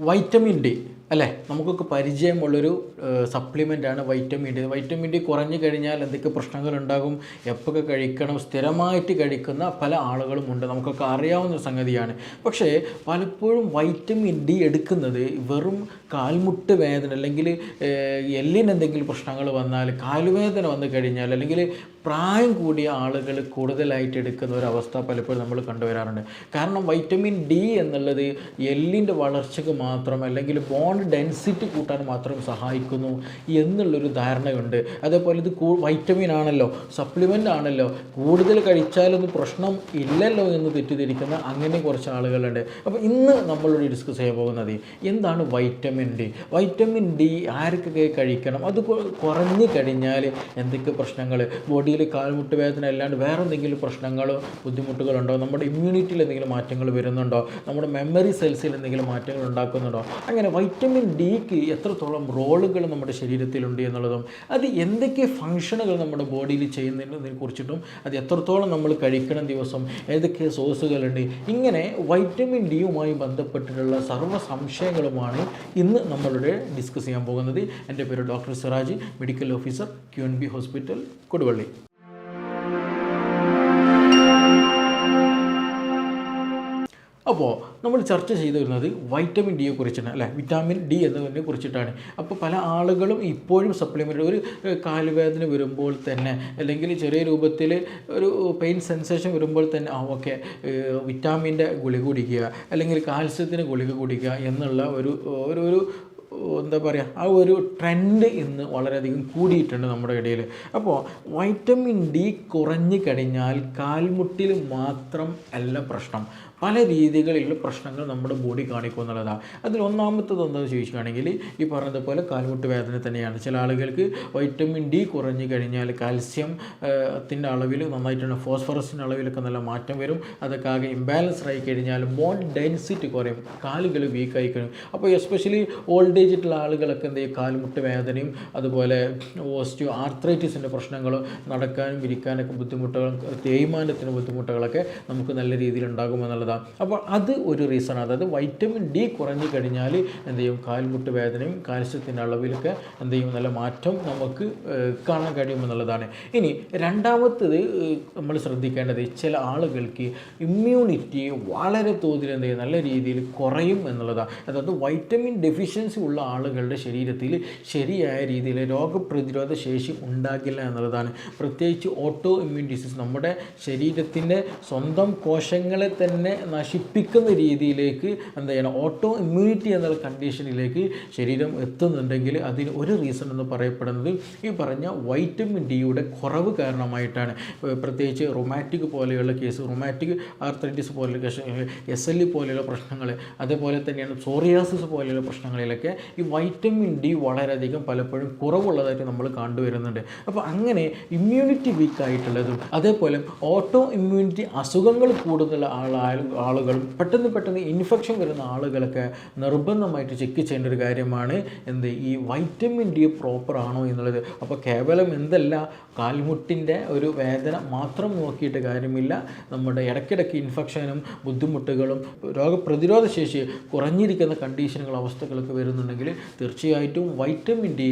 Vitamin D അല്ലേ? നമുക്കൊക്കെ പരിചയമുള്ളൊരു സപ്ലിമെന്റാണ് വൈറ്റമിൻ ഡി വൈറ്റമിൻ ഡി കുറഞ്ഞു കഴിഞ്ഞാൽ എന്തൊക്കെ പ്രശ്നങ്ങൾ ഉണ്ടാകും എപ്പോഴൊക്കെ കഴിക്കണം? സ്ഥിരമായിട്ട് കഴിക്കുന്ന പല ആളുകളുമുണ്ട് നമുക്കൊക്കെ അറിയാവുന്ന സംഗതിയാണ്. പക്ഷേ പലപ്പോഴും വൈറ്റമിൻ ഡി എടുക്കുന്നത് വെറും കാൽമുട്ട് വേദന അല്ലെങ്കിൽ എല്ലിന് എന്തെങ്കിലും പ്രശ്നങ്ങൾ വന്നാൽ കാൽവേദന വന്നു കഴിഞ്ഞാൽ അല്ലെങ്കിൽ പ്രായം കൂടിയ ആളുകൾ കൂടുതലായിട്ട് എടുക്കുന്ന ഒരു അവസ്ഥ പലപ്പോഴും നമ്മൾ കണ്ടുവരാറുണ്ട്. കാരണം വൈറ്റമിൻ ഡി എന്നുള്ളത് എല്ലിന്റെ വളർച്ചയ്ക്ക് മാത്രം അല്ലെങ്കിൽ ബോൺ ഡെൻസിറ്റി കൂട്ടാൻ മാത്രം സഹായിക്കുന്നു എന്നുള്ളൊരു ധാരണയുണ്ട്. അതേപോലെ ഇത് വൈറ്റമിൻ ആണല്ലോ സപ്ലിമെന്റ് ആണല്ലോ. കൂടുതൽ കഴിച്ചാലൊന്നും പ്രശ്നം ഇല്ലല്ലോ എന്ന് തെറ്റിദ്ധരിക്കുന്ന അങ്ങനെ കുറച്ച് ആളുകളുണ്ട്. അപ്പോൾ ഇന്ന് നമ്മളോട് ഡിസ്കസ് ചെയ്യാൻ പോകുന്നത് എന്താണ് വൈറ്റമിൻ ഡി വൈറ്റമിൻ ഡി ആർക്കൊക്കെ കഴിക്കണം? അത് കുറഞ്ഞു കഴിഞ്ഞാൽ എന്തൊക്കെ പ്രശ്നങ്ങൾ ബോഡിയിൽ കാൽമുട്ട് വേദന അല്ലാണ്ട് വേറെ എന്തെങ്കിലും പ്രശ്നങ്ങളോ ബുദ്ധിമുട്ടുകളുണ്ടോ? നമ്മുടെ ഇമ്മ്യൂണിറ്റിയിൽ എന്തെങ്കിലും മാറ്റങ്ങൾ വരുന്നുണ്ടോ? നമ്മുടെ മെമ്മറി സെൽസിൽ എന്തെങ്കിലും മാറ്റങ്ങൾ ഉണ്ടാക്കുന്നുണ്ടോ? അങ്ങനെ വൈറ്റമിൻ ഡിക്ക് എത്രത്തോളം റോളുകൾ നമ്മുടെ ശരീരത്തിലുണ്ട് എന്നുള്ളതും അത് എന്തൊക്കെ ഫങ്ഷനുകൾ നമ്മുടെ ബോഡിയിൽ ചെയ്യുന്നതിനെ കുറിച്ചിട്ടും അത് എത്രത്തോളം നമ്മൾ കഴിക്കണം ദിവസം ഏതൊക്കെ സോഴ്സുകളുണ്ട് ഇങ്ങനെ വൈറ്റമിൻ ഡിയുമായി ബന്ധപ്പെട്ടിട്ടുള്ള സർവ സംശയങ്ങളുമാണ് ഇന്ന് നമ്മളുടെ ഡിസ്കസ് ചെയ്യാൻ പോകുന്നത് എന്റെ പേര് doctor Siraj medical officer Q N B hospital Koduvally. അപ്പോൾ നമ്മൾ ചർച്ച ചെയ്തു വരുന്നത് വൈറ്റമിൻ ഡിയെ കുറിച്ചാണ് അല്ലേ? വിറ്റാമിൻ ഡി എന്നതിനെ കുറിച്ചിട്ടാണ്. അപ്പോൾ പല ആളുകളും ഇപ്പോഴും സപ്ലിമെന്റ് ഒരു കാലുവേദന വരുമ്പോൾ തന്നെ അല്ലെങ്കിൽ ചെറിയ രൂപത്തിൽ ഒരു പെയിൻ സെൻസേഷൻ വരുമ്പോൾ തന്നെ ആ ഓക്കെ വിറ്റാമിന്റെ ഗുളിക കുടിക്കുക അല്ലെങ്കിൽ കാൽസ്യത്തിന് ഗുളിക കുടിക്കുക എന്നുള്ള ഒരു ഒരു ഒരു എന്താ പറയുക ആ ഒരു ട്രെൻഡ് ഇന്ന് വളരെയധികം കൂടിയിട്ടുണ്ട് നമ്മുടെ ഇടയിൽ അപ്പോൾ വൈറ്റമിൻ ഡി കുറഞ്ഞു കഴിഞ്ഞാൽ കാൽമുട്ടിൽ മാത്രം അല്ല പ്രശ്നം. പല രീതികളിലുള്ള പ്രശ്നങ്ങൾ നമ്മുടെ ബോഡി കാണിക്കും എന്നുള്ളതാണ് അതിൽ ഒന്നാമത്തത് എന്താണെന്ന് ചോദിക്കുകയാണെങ്കിൽ ഈ പറഞ്ഞതുപോലെ കാൽമുട്ട് വേദന തന്നെയാണ്. ചില ആളുകൾക്ക് വൈറ്റമിൻ ഡി കുറഞ്ഞു കഴിഞ്ഞാൽ കാൽസ്യം ത്തിന്റെ അളവിൽ നന്നായിട്ടുള്ള ഫോസ്ഫറസിന്റെ അളവിലൊക്കെ നല്ല മാറ്റം വരും. അതൊക്കെ ആകെ ഇംബാലൻസ് ആയി കഴിഞ്ഞാൽ ബോൺ ഡെൻസിറ്റി കുറയും. കാലുകൾ വീക്കായി കഴിയും അപ്പോൾ എസ്പെഷ്യലി ഓൾഡ് ഏജ് ഉള്ള ആളുകളൊക്കെ എന്ത് ചെയ്യും? കാൽമുട്ട് വേദനയും അതുപോലെ ഓസ്റ്റിയോ ആർത്രൈറ്റിസിന്റെ പ്രശ്നങ്ങളും നടക്കാനും ഇരിക്കാനൊക്കെ ബുദ്ധിമുട്ടുകളും തേയ്മാനത്തിന് ബുദ്ധിമുട്ടുകളൊക്കെ നമുക്ക് നല്ല രീതിയിൽ ഉണ്ടാകുമെന്നുള്ളതാണ് അപ്പോൾ അത് ഒരു റീസൺ അതായത് വൈറ്റമിൻ ഡി കുറഞ്ഞു കഴിഞ്ഞാൽ എന്ത് ചെയ്യും? കാൽമുട്ട് വേദനയും കാൽസ്യത്തിന്റെ അളവിലൊക്കെ എന്ത് ചെയ്യും? നല്ല മാറ്റം നമുക്ക് കാണാൻ കഴിയുമെന്നുള്ളതാണ് ഇനി രണ്ടാമത്തത് നമ്മൾ ശ്രദ്ധിക്കേണ്ടത് ചില ആളുകൾക്ക് ഇമ്മ്യൂണിറ്റി വളരെ തോതിൽ എന്ത് ചെയ്യും? നല്ല രീതിയിൽ കുറയും എന്നുള്ളതാണ് അതായത് വൈറ്റമിൻ ഡെഫിഷ്യൻസി ഉള്ള ആളുകളുടെ ശരീരത്തിൽ ശരിയായ രീതിയിൽ രോഗപ്രതിരോധ ശേഷി ഉണ്ടാകില്ല എന്നുള്ളതാണ്. പ്രത്യേകിച്ച് ഓട്ടോ ഇമ്മ്യൂൺ ഡിസീസ് നമ്മുടെ ശരീരത്തിന്റെ സ്വന്തം കോശങ്ങളെ തന്നെ നശിപ്പിക്കുന്ന രീതിയിലേക്ക് എന്താ ചെയ്യണം? ഓട്ടോ ഇമ്മ്യൂണിറ്റി എന്നുള്ള കണ്ടീഷനിലേക്ക് ശരീരം എത്തുന്നുണ്ടെങ്കിൽ അതിന് ഒരു റീസൺ എന്ന് പറയപ്പെടുന്നത് ഈ പറഞ്ഞ വൈറ്റമിൻ ഡിയുടെ കുറവ് കാരണമായിട്ടാണ്. പ്രത്യേകിച്ച് റൊമാറ്റിക് പോലെയുള്ള കേസ് റൊമാറ്റിക് ആർത്രൈറ്റിസ് പോലെയുള്ള കേസ് എസ് എൽ ഇ പോലെയുള്ള പ്രശ്നങ്ങൾ അതേപോലെ തന്നെയാണ് സോറിയാസിസ് പോലെയുള്ള പ്രശ്നങ്ങളിലൊക്കെ ഈ വൈറ്റമിൻ ഡി വളരെയധികം പലപ്പോഴും കുറവുള്ളതായിട്ട് നമ്മൾ കണ്ടുവരുന്നുണ്ട്. അപ്പോൾ അങ്ങനെ ഇമ്മ്യൂണിറ്റി വീക്ക് ആയിട്ടുള്ളതും അതേപോലെ ഓട്ടോ ഇമ്മ്യൂണിറ്റി അസുഖങ്ങൾ കൂടുതൽ ആളായാലും ആളുകളും പെട്ടെന്ന് പെട്ടെന്ന് ഇൻഫെക്ഷൻ വരുന്ന ആളുകളൊക്കെ നിർബന്ധമായിട്ട് ചെക്ക് ചെയ്യേണ്ട ഒരു കാര്യമാണ് എന്ത് ഈ വൈറ്റമിൻ ഡി പ്രോപ്പർ ആണോ എന്നുള്ളത്. അപ്പോൾ കേവലം എന്തല്ല കാൽമുട്ടിന്റെ ഒരു വേദന മാത്രം നോക്കിയിട്ട് കാര്യമില്ല. നമ്മുടെ ഇടയ്ക്കിടയ്ക്ക് ഇൻഫെക്ഷനും ബുദ്ധിമുട്ടുകളും രോഗപ്രതിരോധ ശേഷി കുറഞ്ഞിരിക്കുന്ന കണ്ടീഷനുകൾ അവസ്ഥകളൊക്കെ വരുന്നുണ്ടെങ്കിൽ തീർച്ചയായിട്ടും വൈറ്റമിൻ ഡി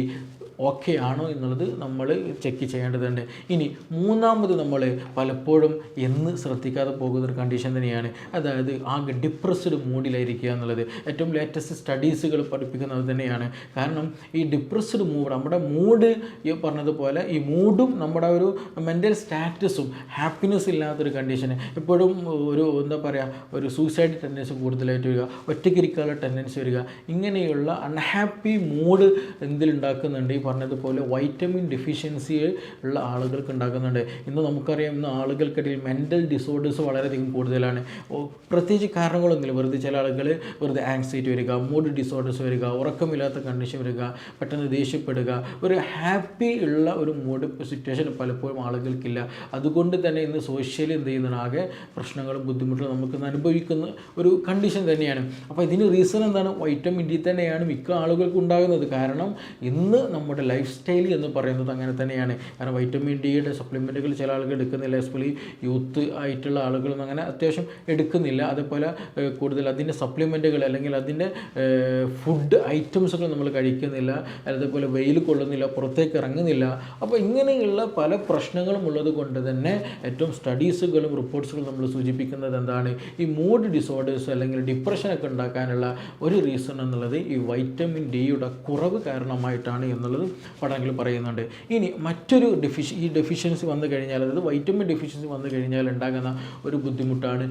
ഓക്കെ ആണോ എന്നുള്ളത് നമ്മൾ ചെക്ക് ചെയ്യേണ്ടതുണ്ട്. ഇനി മൂന്നാമത് നമ്മൾ പലപ്പോഴും എന്ന് ശ്രദ്ധിക്കാതെ പോകുന്ന ഒരു കണ്ടീഷൻ തന്നെയാണ് അതായത് ആകെ ഡിപ്രസ്ഡ് മൂഡിലായിരിക്കുക എന്നുള്ളത് ഏറ്റവും ലേറ്റസ്റ്റ് സ്റ്റഡീസുകൾ പഠിപ്പിക്കുന്നത് തന്നെയാണ്. കാരണം ഈ ഡിപ്രസ്ഡ് മൂഡ് നമ്മുടെ മൂഡ് ഈ പറഞ്ഞതുപോലെ ഈ മൂഡും നമ്മുടെ ഒരു മെന്റൽ സ്റ്റാറ്റസും ഹാപ്പിനെസ് ഇല്ലാത്തൊരു കണ്ടീഷൻ എപ്പോഴും ഒരു എന്താ പറയുക ഒരു സൂസൈഡ് ടെൻഡൻസി കൂടുതലായിട്ട് വരിക ഒറ്റയ്ക്കിരിക്കാനുള്ള ടെൻഡൻസി വരിക. ഇങ്ങനെയുള്ള അൺഹാപ്പി മൂഡ് എന്തിലുണ്ടാക്കുന്നുണ്ട്? ഈ പറഞ്ഞതുപോലെ വൈറ്റമിൻ ഡെഫിഷ്യൻസി ഉള്ള ആളുകൾക്ക് ഉണ്ടാക്കുന്നുണ്ട്. ഇന്ന് നമുക്കറിയാം ഇന്ന് ആളുകൾക്കിടയിൽ മെന്റൽ ഡിസോർഡേഴ്സ് വളരെയധികം കൂടുതലാണ്. ഓ, പ്രത്യേകിച്ച് കാരണങ്ങളൊന്നുമില്ല. വെറുതെ ചില ആളുകൾ വെറുതെ ആങ്സൈറ്റി വരിക മൂഡ് ഡിസോർഡേഴ്സ് വരിക ഉറക്കമില്ലാത്ത കണ്ടീഷൻ വരിക പെട്ടെന്ന് ദേഷ്യപ്പെടുക ഒരു ഹാപ്പി ഉള്ള ഒരു മൂഡ് സിറ്റുവേഷൻ പലപ്പോഴും ആളുകൾക്കില്ല. അതുകൊണ്ട് തന്നെ ഇന്ന് സോഷ്യലി എന്ത് ചെയ്യുന്നതാണ് ആകെ പ്രശ്നങ്ങളും ബുദ്ധിമുട്ടുകളും നമുക്ക് അനുഭവിക്കുന്ന ഒരു കണ്ടീഷൻ തന്നെയാണ്. അപ്പോൾ ഇതിന് റീസൺ എന്താണ്? വൈറ്റമിൻ ഡി തന്നെയാണ് മിക്ക ആളുകൾക്കും ഉണ്ടാകുന്നത്. കാരണം ഇന്ന് നമ്മുടെ ലൈഫ് സ്റ്റൈൽ എന്ന് പറയുന്നത് അങ്ങനെ തന്നെയാണ്. കാരണം വൈറ്റമിൻ ഡിയുടെ സപ്ലിമെന്റുകൾ ചില ആളുകൾ എടുക്കുന്നില്ല. എസ്പെഷ്യലി യൂത്ത് ആയിട്ടുള്ള ആളുകളൊന്നും അങ്ങനെ അത്യാവശ്യം എടുക്കും എടുക്കുന്നില്ല. അതേപോലെ കൂടുതൽ അതിന്റെ സപ്ലിമെന്റുകൾ അല്ലെങ്കിൽ അതിന്റെ ഫുഡ് ഐറ്റംസുകൾ നമ്മൾ കഴിക്കുന്നില്ല. അതേപോലെ വെയിൽ കൊള്ളുന്നില്ല പുറത്തേക്ക് ഇറങ്ങുന്നില്ല. അപ്പോൾ ഇങ്ങനെയുള്ള പല പ്രശ്നങ്ങളും ഉള്ളത് കൊണ്ട് തന്നെ ഏറ്റവും സ്റ്റഡീസുകളും റിപ്പോർട്ട്സുകളും നമ്മൾ സൂചിപ്പിക്കുന്നത് എന്താണ്? ഈ മൂഡ് ഡിസോർഡേഴ്സ് അല്ലെങ്കിൽ ഡിപ്രഷനൊക്കെ ഉണ്ടാക്കാനുള്ള ഒരു റീസൺ എന്നുള്ളത് ഈ വൈറ്റമിൻ ഡിയുടെ കുറവ് കാരണമായിട്ടാണ് എന്നുള്ളത് പഠനങ്ങൾ പറയുന്നുണ്ട്. ഇനി മറ്റൊരു ഡെഫിഷ ഈ ഡെഫിഷ്യൻസി വന്നു കഴിഞ്ഞാൽ അതായത് വൈറ്റമിൻ ഡെഫിഷ്യൻസി വന്നു കഴിഞ്ഞാൽ ഉണ്ടാകുന്ന ഒരു ബുദ്ധിമുട്ടാണ്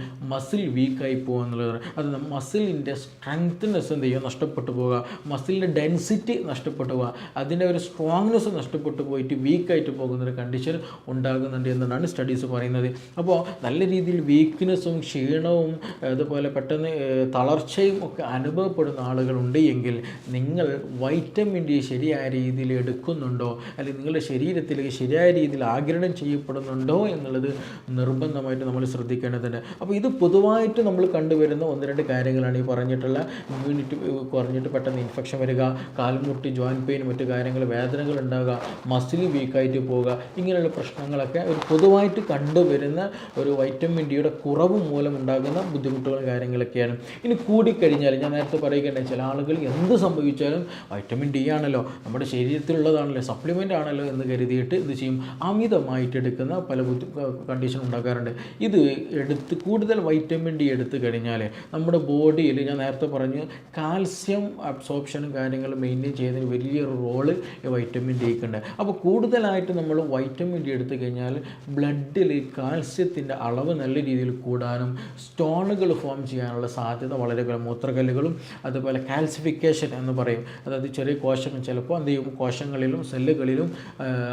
മസിൽ വീക്കായി പോകുക എന്നുള്ളത് അത് മസിലിന്റെ സ്ട്രെങ്ത്നെസ് എന്ത് ചെയ്യുക? നഷ്ടപ്പെട്ടു പോവുക. മസിലിന്റെ ഡെൻസിറ്റി നഷ്ടപ്പെട്ടു പോവുക. അതിന്റെ ഒരു സ്ട്രോങ്നെസ് നഷ്ടപ്പെട്ടു പോയിട്ട് വീക്കായിട്ട് പോകുന്ന ഒരു കണ്ടീഷൻ ഉണ്ടാകുന്നുണ്ട് എന്നാണ് സ്റ്റഡീസ് പറയുന്നത്. അപ്പോൾ നല്ല രീതിയിൽ വീക്ക്നെസ്സും ക്ഷീണവും അതുപോലെ പെട്ടെന്ന് തളർച്ചയും ഒക്കെ അനുഭവപ്പെടുന്ന ആളുകളുണ്ട് എങ്കിൽ നിങ്ങൾ വൈറ്റമിൻ ഡി ശരിയായ രീതിയിൽ എടുക്കുന്നുണ്ടോ? അല്ലെങ്കിൽ നിങ്ങളുടെ ശരീരത്തിലേക്ക് ശരിയായ രീതിയിൽ ആഗിരണം ചെയ്യപ്പെടുന്നുണ്ടോ എന്നുള്ളത് നിർബന്ധമായിട്ട് നമ്മൾ ശ്രദ്ധിക്കേണ്ടതുണ്ട്. അപ്പോൾ ഇത് പൊതുവായിട്ട് നമ്മൾ കണ്ടുവരുന്ന ഒന്ന് രണ്ട് കാര്യങ്ങളാണ് ഈ പറഞ്ഞിട്ടുള്ള ഇമ്മ്യൂണിറ്റി കുറഞ്ഞിട്ട് പെട്ടെന്ന് ഇൻഫെക്ഷൻ വരിക കാൽമുട്ടി ജോയിന്റ് പെയിൻ മറ്റു കാര്യങ്ങൾ വേദനകൾ ഉണ്ടാകുക മസിൽ വീക്കായിട്ട് പോവുക ഇങ്ങനെയുള്ള പ്രശ്നങ്ങളൊക്കെ ഒരു പൊതുവായിട്ട് കണ്ടുവരുന്ന ഒരു വൈറ്റമിൻ ഡിയുടെ കുറവ് മൂലം ഉണ്ടാകുന്ന ബുദ്ധിമുട്ടുകളും കാര്യങ്ങളൊക്കെയാണ്. ഇനി കൂടിക്കഴിഞ്ഞാൽ ഞാൻ നേരത്തെ പറയുകയുണ്ടായി ചില ആളുകൾ എന്ത് സംഭവിച്ചാലും വൈറ്റമിൻ ഡി ആണല്ലോ നമ്മുടെ ശരീരത്തിലുള്ളതാണല്ലോ സപ്ലിമെന്റ് ആണല്ലോ എന്ന് കരുതിയിട്ട് ഇത് ചെയ്യും? അമിതമായിട്ട് എടുക്കുന്ന പല ബുദ്ധി കണ്ടീഷൻ ഉണ്ടാക്കാറുണ്ട്. ഇത് എടുത്ത് കൂടുതൽ വൈറ്റമിൻ ഡി എടുത്തു കഴിഞ്ഞാൽ നമ്മുടെ ബോഡിയിൽ ഞാൻ നേരത്തെ പറഞ്ഞു കാൽസ്യം അബ്സോർപ്ഷനും കാര്യങ്ങളും മെയിന്റെയിൻ ചെയ്യുന്നതിന് വലിയൊരു റോൾ വൈറ്റമിൻ ഡിക്ക് ഉണ്ട്. അപ്പോൾ കൂടുതലായിട്ട് നമ്മൾ വൈറ്റമിൻ ഡി എടുത്തു കഴിഞ്ഞാൽ ബ്ലഡിൽ കാൽസ്യത്തിന്റെ അളവ് നല്ല രീതിയിൽ കൂടാനും സ്റ്റോണുകൾ ഫോം ചെയ്യാനുള്ള സാധ്യത വളരെ മൂത്രകല്ലുകളും അതുപോലെ കാൽസിഫിക്കേഷൻ എന്ന് പറയും. അതായത് ചെറിയ കോശങ്ങൾ ചിലപ്പോൾ എന്ത് ചെയ്യും? കോശങ്ങളിലും സെല്ലുകളിലും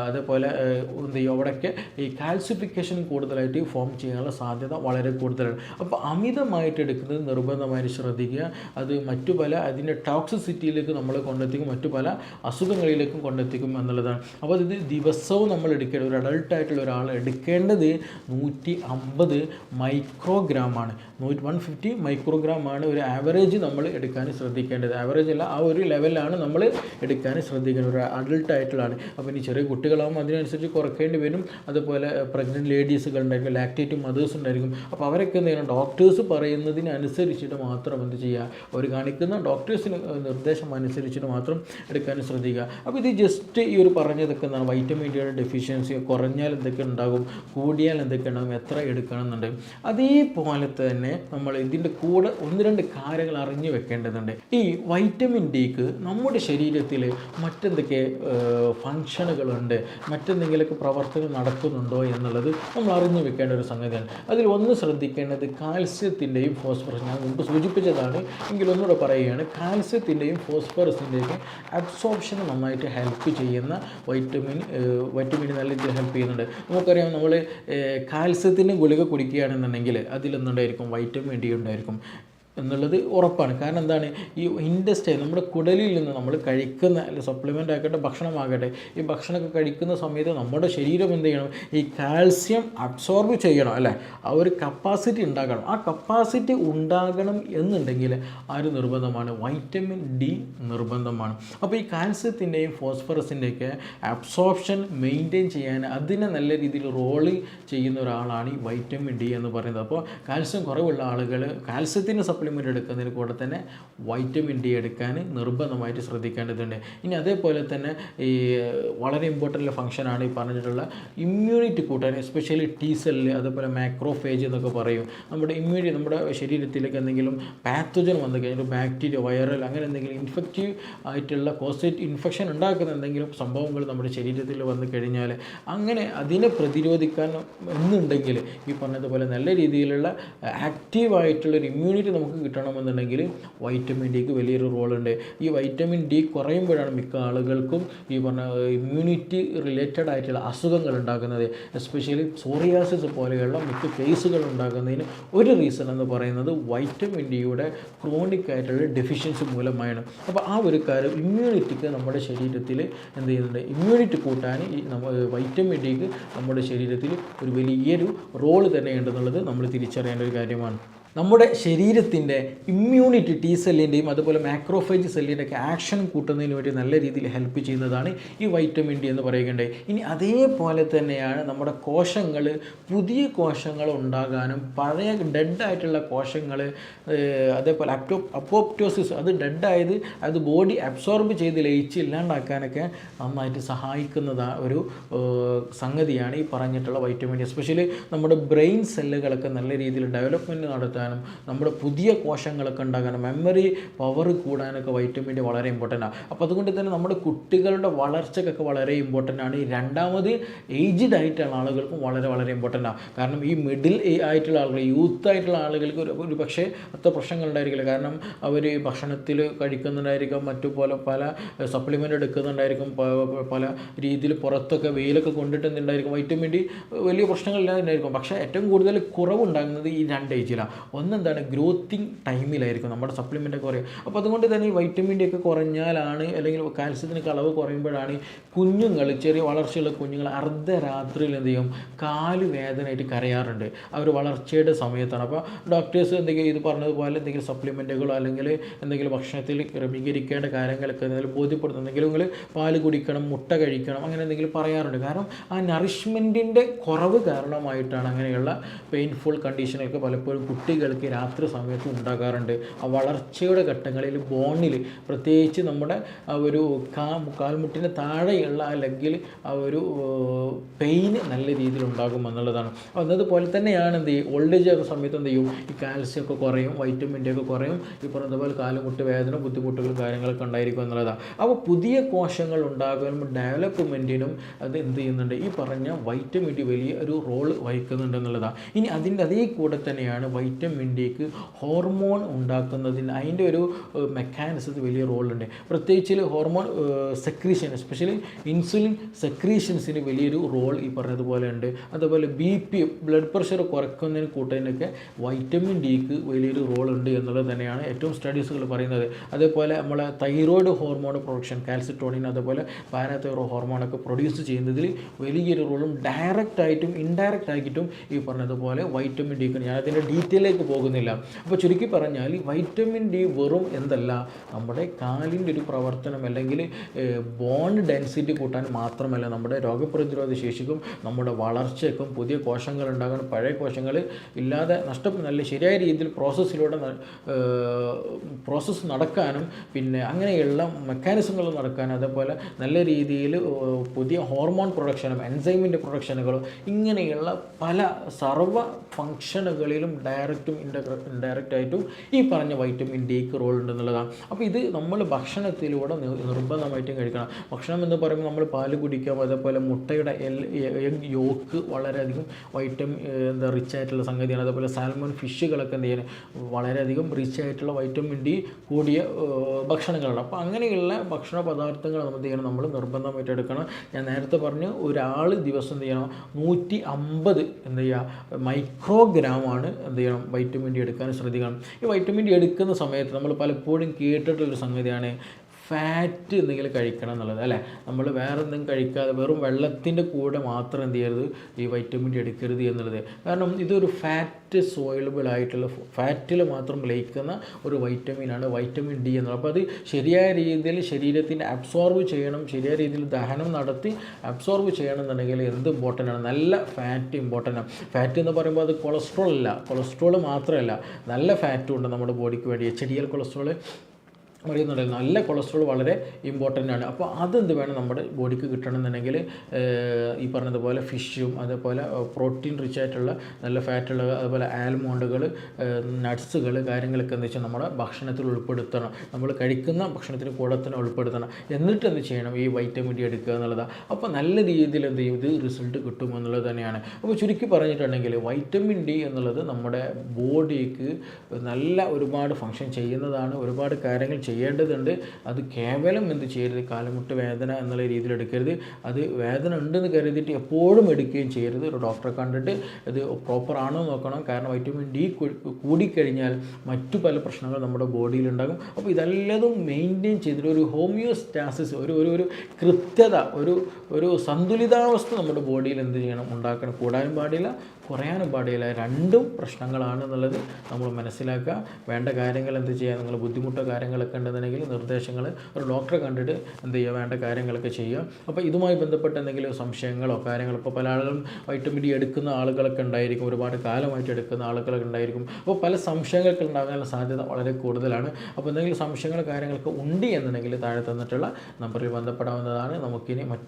അതേപോലെ എന്ത് ചെയ്യും? അവിടെയൊക്കെ ഈ കാൽസിഫിക്കേഷൻ കൂടുതലായിട്ട് ഫോം ചെയ്യാനുള്ള സാധ്യത വളരെ കൂടുതലാണ്. അപ്പോൾ അമിതമായിട്ട് എടുക്കുന്നത് നിർബന്ധമായി ശ്രദ്ധിക്കുക. അത് മറ്റു പല അതിന്റെ ടോക്സിസിറ്റിയിലേക്ക് നമ്മൾ കൊണ്ടെത്തിക്കും മറ്റു പല അസുഖങ്ങളിലേക്കും കൊണ്ടെത്തിക്കും എന്നുള്ളതാണ്. അപ്പോൾ ഇത് ദിവസവും നമ്മൾ എടുക്കേണ്ട ഒരു അഡൾട്ടായിട്ടുള്ള ഒരാൾ എടുക്കേണ്ടത് നൂറ്റി അമ്പത് മൈക്രോഗ്രാമാണ് നൂറ്റി വൺ ഫിഫ്റ്റി മൈക്രോഗ്രാമാണ് ഒരു ആവറേജ് നമ്മൾ എടുക്കാൻ ശ്രദ്ധിക്കേണ്ടത്. ആവറേജ് അല്ല ആ ഒരു ലെവലാണ് നമ്മൾ എടുക്കാൻ ശ്രദ്ധിക്കേണ്ടത്. ഒരു അഡൾട്ട് ആയിട്ടുള്ളതാണ്. അപ്പോൾ ഇനി ചെറിയ കുട്ടികളാകുമ്പോൾ അതിനനുസരിച്ച് കുറയ്ക്കേണ്ടി വരും. അതുപോലെ പ്രഗ്നന്റ് ലേഡീസുകൾ ഉണ്ടായിരിക്കും ലാക്റ്റേറ്റ് മദേഴ്സ് ഉണ്ടായിരിക്കും. അപ്പോൾ അവരൊക്കെ എന്തെങ്കിലും ഡോക്ടേഴ്സ് പറയുന്നതിനനുസരിച്ചിട്ട് മാത്രം എന്ത് ചെയ്യുക? അവർ കാണിക്കുന്ന ഡോക്ടേഴ്സിന് നിർദ്ദേശം അനുസരിച്ചിട്ട് മാത്രം എടുക്കാൻ ശ്രദ്ധിക്കുക. അപ്പോൾ ഇത് ജസ്റ്റ് ഈ ഒരു പറഞ്ഞതൊക്കെ എന്താണ്? വൈറ്റമിൻ ഡിയുടെ ഡെഫിഷ്യൻസി കുറഞ്ഞാൽ എന്തൊക്കെ ഉണ്ടാകും? കൂടിയാൽ എന്തൊക്കെ ഉണ്ടാകും? എത്ര എടുക്കണം എന്നുണ്ട്. അതേപോലെ തന്നെ നമ്മൾ ഇതിന്റെ കൂടെ ഒന്ന് രണ്ട് കാര്യങ്ങൾ അറിഞ്ഞു വെക്കേണ്ടതുണ്ട്. ഈ വൈറ്റമിൻ ഡിക്ക് നമ്മുടെ ശരീരത്തിൽ മറ്റെന്തൊക്കെ ഫങ്ഷനുകളുണ്ട് മറ്റെന്തെങ്കിലുമൊക്കെ പ്രവർത്തനം നടക്കുന്നുണ്ടോ എന്നുള്ളത് നമ്മൾ അറിഞ്ഞു വെക്കേണ്ട ഒരു സംഗതിയാണ്. അതിൽ ഒന്ന് ശ്രദ്ധിക്കേണ്ടത് കാൽസ്യത്തിന്റെയും ഫോസ്ഫറസ് ഞാൻ മുമ്പ് സൂചിപ്പിച്ചതാണ് എങ്കിൽ ഒന്നുകൂടെ പറയുകയാണ് കാൽസ്യത്തിന്റെയും ഫോസ്ഫറസിന്റെയും അബ്സോർപ്ഷൻ നന്നായിട്ട് ഹെൽപ്പ് ചെയ്യുന്ന വൈറ്റമിൻ വൈറ്റമിൻ നല്ല രീതിയിൽ ഹെൽപ്പ് ചെയ്യുന്നുണ്ട്. നമുക്കറിയാം നമ്മൾ കാൽസ്യത്തിന്റെ ഗുളിക കുടിക്കുകയാണെന്നുണ്ടെങ്കിൽ അതിലൊന്നുണ്ടായിരിക്കും വൈറ്റമിൻ ഡി ഉണ്ടായിരിക്കും എന്നുള്ളത് ഉറപ്പാണ്. കാരണം എന്താണ്? ഈ ഇൻഡസ്ട്രി നമ്മുടെ കുടലിൽ നിന്ന് നമ്മൾ കഴിക്കുന്ന അല്ലെങ്കിൽ സപ്ലിമെന്റ് ആക്കട്ടെ ഭക്ഷണമാകട്ടെ ഈ ഭക്ഷണമൊക്കെ കഴിക്കുന്ന സമയത്ത് നമ്മുടെ ശരീരം എന്ത് ചെയ്യണം? ഈ കാൽസ്യം അബ്സോർബ് ചെയ്യണം അല്ലേ? ആ ഒരു കപ്പാസിറ്റി ഉണ്ടാകണം ആ കപ്പാസിറ്റി ഉണ്ടാകണം എന്നുണ്ടെങ്കിൽ ആര് നിർബന്ധമാണ്? വൈറ്റമിൻ ഡി നിർബന്ധമാണ്. അപ്പോൾ ഈ കാൽസ്യത്തിന്റെയും ഫോസ്ഫറസിന്റെയൊക്കെ അബ്സോർപ്ഷൻ മെയിന്റെയിൻ ചെയ്യാൻ അതിനെ നല്ല രീതിയിൽ റോൾ ചെയ്യുന്ന ഒരാളാണ് ഈ വൈറ്റമിൻ ഡി എന്ന് പറയുന്നത്. അപ്പോൾ കാൽസ്യം കുറവുള്ള ആളുകൾ കാൽസ്യത്തിന്റെ സപ്ലിമെന്റ് എടുക്കുന്നതിന് കൂടെ തന്നെ വൈറ്റമിൻ ഡി എടുക്കാൻ നിർബന്ധമായിട്ട് ശ്രദ്ധിക്കേണ്ടതുണ്ട്. ഇനി അതേപോലെ തന്നെ ഈ വളരെ ഇമ്പോർട്ടന്റ് ഫംഗ്ഷനാണ് ഈ പറഞ്ഞിട്ടുള്ള ഇമ്മ്യൂണിറ്റി കൂട്ടാൻ എസ്പെഷ്യലി ടി സെല്ല് അതേപോലെ മാക്രോഫേജ് എന്നൊക്കെ പറയും. നമ്മുടെ ഇമ്മ്യൂണിറ്റി നമ്മുടെ ശരീരത്തിലേക്ക് എന്തെങ്കിലും പാത്തോജൻ വന്നു കഴിഞ്ഞാൽ ബാക്ടീരിയ വൈറൽ അങ്ങനെ എന്തെങ്കിലും ഇൻഫെക്റ്റീവ് ആയിട്ടുള്ള കോസേറ്റ് ഇൻഫെക്ഷൻ ഉണ്ടാക്കുന്ന എന്തെങ്കിലും സംഭവങ്ങൾ നമ്മുടെ ശരീരത്തിൽ വന്നു കഴിഞ്ഞാൽ അങ്ങനെ അതിനെ പ്രതിരോധിക്കാൻ എന്നുണ്ടെങ്കിൽ ഈ പറഞ്ഞതുപോലെ നല്ല രീതിയിലുള്ള ആക്റ്റീവായിട്ടുള്ളൊരു ഇമ്മ്യൂണിറ്റി നമുക്ക് കിട്ടണമെന്നുണ്ടെങ്കിൽ വൈറ്റമിൻ ഡിക്ക് വലിയൊരു റോളുണ്ട് ഈ വൈറ്റമിൻ ഡി കുറയുമ്പോഴാണ് മിക്ക ആളുകൾക്കും ഈ പറഞ്ഞ ഇമ്മ്യൂണിറ്റി റിലേറ്റഡ് ആയിട്ടുള്ള അസുഖങ്ങൾ ഉണ്ടാകുന്നത്. എസ്പെഷ്യലി സോറിയാസിസ് പോലെയുള്ള മിക്ക കേസുകൾ ഉണ്ടാകുന്നതിന് ഒരു റീസൺ എന്ന് പറയുന്നത് വൈറ്റമിൻ ഡിയുടെ ക്രോണിക് ആയിട്ടുള്ള ഡെഫിഷ്യൻസി മൂലമാണ് അപ്പോൾ ആ ഒരു കാര്യം ഇമ്മ്യൂണിറ്റിക്ക് നമ്മുടെ ശരീരത്തിൽ എന്ത് ചെയ്യുന്നുണ്ട്? ഇമ്മ്യൂണിറ്റി കൂട്ടാൻ ഈ നമ്മൾ വൈറ്റമിൻ ഡിക്ക് നമ്മുടെ ശരീരത്തിൽ ഒരു വലിയൊരു റോൾ തന്നെ ഉണ്ടെന്നുള്ളത് നമ്മൾ തിരിച്ചറിയേണ്ട ഒരു കാര്യമാണ്. നമ്മുടെ ശരീരത്തിന്റെ ഇമ്മ്യൂണിറ്റി ടി സെല്ലിന്റെയും അതുപോലെ മാക്രോഫൈജ് സെല്ലിന്റെ ഒക്കെ ആക്ഷൻ കൂട്ടുന്നതിന് വേണ്ടി നല്ല രീതിയിൽ ഹെൽപ്പ് ചെയ്യുന്നതാണ് ഈ വൈറ്റമിൻ ഡി എന്ന് പറയുകയുണ്ടായി ഇനി അതേപോലെ തന്നെയാണ് നമ്മുടെ കോശങ്ങൾ പുതിയ കോശങ്ങൾ ഉണ്ടാകാനും പഴയ ഡെഡായിട്ടുള്ള കോശങ്ങൾ അതേപോലെ അപ്റ്റോ അപ്പോപ്റ്റോസിസ് അത് ഡെഡായത് അത് ബോഡി അബ്സോർബ് ചെയ്ത് ലയിച്ച് ഇല്ലാണ്ടാക്കാനൊക്കെ നന്നായിട്ട് സഹായിക്കുന്ന ഒരു സംഗതിയാണ് ഈ പറഞ്ഞിട്ടുള്ള വൈറ്റമിൻ ഡി എസ്പെഷ്യലി നമ്മുടെ ബ്രെയിൻ സെല്ലുകളൊക്കെ നല്ല രീതിയിൽ ഡെവലപ്മെന്റ് നടത്താനും നമ്മുടെ പുതിയ കോശങ്ങളൊക്കെ ഉണ്ടാകാനും മെമ്മറി പവർ കൂടാനൊക്കെ വൈറ്റമിൻ ഡി വളരെ ഇമ്പോർട്ടന്റ് ആണ് അപ്പോൾ അതുകൊണ്ട് തന്നെ നമ്മുടെ കുട്ടികളുടെ വളർച്ചയ്ക്കൊക്കെ വളരെ ഇമ്പോർട്ടന്റ് ആണ്. ഈ രണ്ടാമത് ഏജ്ഡ് ആയിട്ടുള്ള ആളുകൾക്കും വളരെ വളരെ ഇമ്പോർട്ടന്റ് ആണ് കാരണം ഈ മിഡിൽ ആയിട്ടുള്ള ആളുകൾ യൂത്ത് ആയിട്ടുള്ള ആളുകൾക്ക് ഒരു ഒരു പക്ഷേ അത്ര പ്രശ്നങ്ങൾ ഉണ്ടായിരിക്കില്ല. കാരണം അവർ ഭക്ഷണത്തിൽ കഴിക്കുന്നുണ്ടായിരിക്കും മറ്റു പോലെ പല സപ്ലിമെന്റ് എടുക്കുന്നുണ്ടായിരിക്കും പല രീതിയിൽ പുറത്തൊക്കെ വെയിലൊക്കെ കൊണ്ടിട്ടുണ്ടായിരിക്കും. വൈറ്റമിൻ ഡി വലിയ പ്രശ്നങ്ങളില്ലാതെ ഉണ്ടായിരിക്കും പക്ഷേ ഏറ്റവും കൂടുതൽ കുറവുണ്ടാകുന്നത് ഈ രണ്ട് ഏജിലാണ് ഒന്നെന്താണ്? ഗ്രോത്തിങ് ടൈമിലായിരിക്കും നമ്മുടെ സപ്ലിമെന്റ് കുറയും അപ്പോൾ അതുകൊണ്ട് തന്നെ ഈ വൈറ്റമിൻ ഡി ഒക്കെ കുറഞ്ഞാലാണ് അല്ലെങ്കിൽ കാൽസ്യത്തിനൊക്കെ അളവ് കുറയുമ്പോഴാണ് കുഞ്ഞുങ്ങൾ ചെറിയ വളർച്ചയുള്ള കുഞ്ഞുങ്ങൾ അർദ്ധരാത്രിയിൽ എന്ത് ചെയ്യും? കാൽ വേദനയായിട്ട് കരയാറുണ്ട്. അവർ വളർച്ചയുടെ സമയത്താണ്. അപ്പോൾ ഡോക്ടേഴ്സ് എന്തെങ്കിലും ഇത് പറഞ്ഞതുപോലെ എന്തെങ്കിലും സപ്ലിമെന്റുകളോ അല്ലെങ്കിൽ എന്തെങ്കിലും ഭക്ഷണത്തിൽ ക്രമീകരിക്കേണ്ട കാര്യങ്ങളൊക്കെ എന്തെങ്കിലും ബോധ്യപ്പെടുത്തും എന്തെങ്കിലും നിങ്ങൾ പാൽ കുടിക്കണം മുട്ട കഴിക്കണം അങ്ങനെ എന്തെങ്കിലും പറയാറുണ്ട്. കാരണം ആ നറിഷ്മെന്റിന്റെ കുറവ് കാരണമായിട്ടാണ് അങ്ങനെയുള്ള പെയിൻഫുൾ കണ്ടീഷനൊക്കെ പലപ്പോഴും കുട്ടികൾക്ക് രാത്രി സമയത്ത് ഉണ്ടാകാറുണ്ട്. ആ വളർച്ചയുടെ ഘട്ടങ്ങളിൽ ബോണിൽ പ്രത്യേകിച്ച് നമ്മുടെ ഒരു കാ കാൽമുട്ടിന് താഴെയുള്ള അല്ലെങ്കിൽ ആ ഒരു പെയിൻ നല്ല രീതിയിൽ ഉണ്ടാകും എന്നുള്ളതാണ്. എന്നതുപോലെ തന്നെയാണ് എന്ത് ചെയ്യും? ഓൾഡ് ഏജ് ആകുന്ന സമയത്ത് എന്ത് ചെയ്യും? ഈ കാൽസ്യം ഒക്കെ കുറയും വൈറ്റമിന്റെ ഒക്കെ കുറയും ഈ പറഞ്ഞതുപോലെ കാലുമുട്ട് വേദന ബുദ്ധിമുട്ടുകൾ കാര്യങ്ങളൊക്കെ ഉണ്ടായിരിക്കും എന്നുള്ളതാണ്. അപ്പോൾ പുതിയ കോശങ്ങൾ ഉണ്ടാകാനും ഡെവലപ്മെന്റിനും അത് എന്ത് ചെയ്യുന്നുണ്ട്? ഈ പറഞ്ഞ വൈറ്റമിൻ ഡി വലിയ ഒരു റോൾ വഹിക്കുന്നുണ്ട് എന്നുള്ളതാണ്. ഇനി അതിന്റെ അതേ കൂടെ തന്നെയാണ് വൈറ്റമിൻ ഡിക്ക് ഹോർമോൺ ഉണ്ടാക്കുന്നതിന് അതിന്റെ ഒരു മെക്കാനിസത്തിൽ വലിയ റോളുണ്ട്. പ്രത്യേകിച്ച് ഹോർമോൺ സെക്രീഷൻ എസ്പെഷ്യലി ഇൻസുലിൻ സെക്രീഷൻസിന് വലിയൊരു റോൾ ഈ പറഞ്ഞതുപോലെ ഉണ്ട്. അതുപോലെ ബി പി ബ്ലഡ് പ്രഷർ കുറയ്ക്കുന്നതിന് കൂട്ടതിനൊക്കെ വൈറ്റമിൻ ഡിക്ക് വലിയൊരു റോൾ ഉണ്ട് എന്നുള്ളത് തന്നെയാണ് ഏറ്റവും സ്റ്റഡീസുകൾ പറയുന്നത്. അതേപോലെ നമ്മളെ തൈറോയ്ഡ് ഹോർമോൺ പ്രൊഡക്ഷൻ കാൽസിട്രോണിൻ അതുപോലെ പാരാതൈറോ ഹോർമോണൊക്കെ പ്രൊഡ്യൂസ് ചെയ്യുന്നതിൽ വലിയൊരു റോളും ഡയറക്റ്റ് ആയിട്ടും ഇൻഡയറക്റ്റ് ആയിട്ടും ഈ പറഞ്ഞതുപോലെ വൈറ്റമിൻ ഡിക്ക് ഞാൻ അതിന്റെ ഡീറ്റെയിലേക്ക് പോകുന്നില്ല. അപ്പോൾ ചുരുക്കി പറഞ്ഞാൽ ഈ വൈറ്റമിൻ ഡി വെറും എന്തല്ല നമ്മുടെ കാലിന്റെ ഒരു പ്രവർത്തനം അല്ലെങ്കിൽ ബോൺ ഡെൻസിറ്റി കൂട്ടാൻ മാത്രമല്ല നമ്മുടെ രോഗപ്രതിരോധ ശേഷിക്കും നമ്മുടെ വളർച്ചയ്ക്കും പുതിയ കോശങ്ങൾ ഉണ്ടാകാൻ പഴയ കോശങ്ങൾ ഇല്ലാതെ നഷ്ടപ്പെടുന്ന നല്ല ശരിയായ രീതിയിൽ പ്രോസസ്സിലൂടെ പ്രോസസ്സ് നടക്കാനും പിന്നെ അങ്ങനെയുള്ള മെക്കാനിസങ്ങൾ നടക്കാനും അതേപോലെ നല്ല രീതിയിൽ പുതിയ ഹോർമോൺ പ്രൊഡക്ഷനും എൻസൈമിന്റെ പ്രൊഡക്ഷനുകളും ഇങ്ങനെയുള്ള പല സർവ ഫങ്ഷനുകളിലും ഡയറക്റ്റും ഇൻഡയറ ഇൻഡയറക്റ്റ് ആയിട്ടും ഈ പറഞ്ഞ വൈറ്റമിൻ ഡിക്ക് റോൾ ഉണ്ടെന്നുള്ളതാണ്. അപ്പോൾ ഇത് നമ്മൾ ഭക്ഷണത്തിലൂടെ നിർബന്ധമായിട്ടും കഴിക്കണം. ഭക്ഷണം എന്ന് പറയുമ്പോൾ നമ്മൾ പാൽ കുടിക്കാം അതേപോലെ മുട്ടയുടെ എൽ എഗ് യോക്ക് വളരെയധികം വൈറ്റമിൻ എന്താ റിച്ച് ആയിട്ടുള്ള സംഗതിയാണ്. അതേപോലെ സാൽമൺ ഫിഷുകളൊക്കെ എന്ത് ചെയ്യാൻ വളരെയധികം റിച്ച് ആയിട്ടുള്ള വൈറ്റമിൻ ഡി കൂടിയ ഭക്ഷണങ്ങളാണ്. അപ്പോൾ അങ്ങനെയുള്ള ഭക്ഷണ പദാർത്ഥങ്ങൾ നമ്മൾ ചെയ്യണം? നമ്മൾ നിർബന്ധമായിട്ട് എടുക്കണം. ഞാൻ നേരത്തെ പറഞ്ഞു ഒരാൾ ദിവസം എന്ത് ചെയ്യണം? നൂറ്റി അമ്പത് എന്ത് ചെയ്യുക? മൈക്രോഗ്രാമാണ് എന്ത് ചെയ്യണം? വൈറ്റമിൻ ഡി എടുക്കാൻ ശ്രദ്ധിക്കണം. ഈ വൈറ്റമിൻ ഡി എടുക്കുന്ന സമയത്ത് നമ്മൾ പലപ്പോഴും കേട്ടിട്ടുള്ളൊരു സംഗതിയാണ് ഫാറ്റ് എന്തെങ്കിലും കഴിക്കണം എന്നുള്ളത് അല്ലേ? നമ്മൾ വേറെ എന്തെങ്കിലും കഴിക്കാതെ വെറും വെള്ളത്തിന്റെ കൂടെ മാത്രം എന്ത് ചെയ്യരുത് ഈ വൈറ്റമിൻ ഡി എടുക്കരുത് എന്നുള്ളത്. കാരണം ഇതൊരു ഫാറ്റ് സോയിലബിൾ ആയിട്ടുള്ള ഫാറ്റിൽ മാത്രം ലയിക്കുന്ന ഒരു വൈറ്റമിനാണ് വൈറ്റമിൻ ഡി എന്നുള്ളത്. അപ്പോൾ അത് ശരിയായ രീതിയിൽ ശരീരത്തിന് അബ്സോർബ് ചെയ്യണം ശരിയായ രീതിയിൽ ദഹനം നടത്തി അബ്സോർബ് ചെയ്യണം എന്നുണ്ടെങ്കിൽ എന്ത് ഇമ്പോർട്ടന്റ് ആണ്? നല്ല ഫാറ്റ് ഇമ്പോർട്ടന്റ് ആണ്. ഫാറ്റ് എന്ന് പറയുമ്പോൾ അത് കൊളസ്ട്രോൾ അല്ല. കൊളസ്ട്രോൾ മാത്രമല്ല. നല്ല ഫാറ്റും ഉണ്ട് നമ്മുടെ ബോഡിക്ക് വേണ്ടി. എച്ച് ഡി എൽ കൊളസ്ട്രോൾ പറയുന്നുണ്ട്. നല്ല കൊളസ്ട്രോൾ വളരെ ഇമ്പോർട്ടന്റ് ആണ്. അപ്പോൾ അതെന്ത് വേണം നമ്മുടെ ബോഡിക്ക് കിട്ടണമെന്നുണ്ടെങ്കിൽ ഈ പറഞ്ഞതുപോലെ ഫിഷും അതേപോലെ പ്രോട്ടീൻ റിച്ച് ആയിട്ടുള്ള നല്ല ഫാറ്റുള്ള അതുപോലെ ആൽമോണ്ടുകൾ നട്ട്സുകൾ കാര്യങ്ങളൊക്കെ എന്ന് വെച്ചാൽ നമ്മുടെ ഭക്ഷണത്തിൽ ഉൾപ്പെടുത്തണം. നമ്മൾ കഴിക്കുന്ന ഭക്ഷണത്തിന് കൂടെ തന്നെ ഉൾപ്പെടുത്തണം. എന്നിട്ട് എന്ത് ചെയ്യണം? ഈ വൈറ്റമിൻ ഡി എടുക്കുക എന്നുള്ളതാണ് അപ്പോൾ നല്ല രീതിയിൽ എന്ത് ചെയ്യും? ഇത് റിസൾട്ട് കിട്ടും എന്നുള്ളത് തന്നെയാണ്. അപ്പോൾ ചുരുക്കി പറഞ്ഞിട്ടുണ്ടെങ്കിൽ വൈറ്റമിൻ ഡി എന്നുള്ളത് നമ്മുടെ ബോഡിക്ക് നല്ല ഒരുപാട് ഫങ്ഷൻ ചെയ്യുന്നതാണ്. ഒരുപാട് കാര്യങ്ങൾ ചെയ്യേണ്ടതുണ്ട്. അത് കേവലം എന്ത് ചെയ്യരുത്? കാലമുട്ട് വേദന എന്നുള്ള രീതിയിൽ എടുക്കരുത്. അത് വേദന ഉണ്ടെന്ന് കരുതിയിട്ട് എപ്പോഴും എടുക്കുകയും ചെയ്യരുത്. ഒരു ഡോക്ടറെ കണ്ടിട്ട് ഇത് പ്രോപ്പർ ആണോ നോക്കണം. കാരണം വൈറ്റമിൻ ഡി കൂടിക്കഴിഞ്ഞാൽ മറ്റു പല പ്രശ്നങ്ങളും നമ്മുടെ ബോഡിയിൽ ഉണ്ടാകും. അപ്പോൾ ഇതെല്ലതും മെയിന്റെയിൻ ചെയ്തിട്ട് ഒരു ഹോമിയോസ്റ്റാസിസ് ഒരു ഒരു ഒരു കൃത്യത ഒരു ഒരു സന്തുലിതാവസ്ഥ നമ്മുടെ ബോഡിയിൽ എന്ത് ചെയ്യണം? ഉണ്ടാക്കണം. കൂടാനും പാടില്ല കുറയാനും പാടില്ല. രണ്ടും പ്രശ്നങ്ങളാണ് എന്നുള്ളത് നമ്മൾ മനസ്സിലാക്കുക. വേണ്ട കാര്യങ്ങൾ എന്ത് ചെയ്യുക നിങ്ങൾ ബുദ്ധിമുട്ടോ കാര്യങ്ങളൊക്കെ ഉണ്ടെന്നുണ്ടെങ്കിൽ നിർദ്ദേശങ്ങൾ ഒരു ഡോക്ടറെ കണ്ടിട്ട് എന്ത് ചെയ്യുക വേണ്ട കാര്യങ്ങളൊക്കെ ചെയ്യുക. അപ്പോൾ ഇതുമായി ബന്ധപ്പെട്ട എന്തെങ്കിലും സംശയങ്ങളോ കാര്യങ്ങളോ ഇപ്പോൾ പല ആളുകളും വൈറ്റമിൻ ഡി എടുക്കുന്ന ആളുകളൊക്കെ ഉണ്ടായിരിക്കും. ഒരുപാട് കാലമായിട്ട് എടുക്കുന്ന ആളുകളൊക്കെ ഉണ്ടായിരിക്കും. അപ്പോൾ പല സംശയങ്ങൾക്ക് ഉണ്ടാകാനുള്ള സാധ്യത വളരെ കൂടുതലാണ്. അപ്പോൾ എന്തെങ്കിലും സംശയങ്ങൾ കാര്യങ്ങളൊക്കെ ഉണ്ട് എന്നുണ്ടെങ്കിൽ താഴെ തന്നിട്ടുള്ള നമ്പറിൽ ബന്ധപ്പെടാവുന്നതാണ്. നമുക്കിനി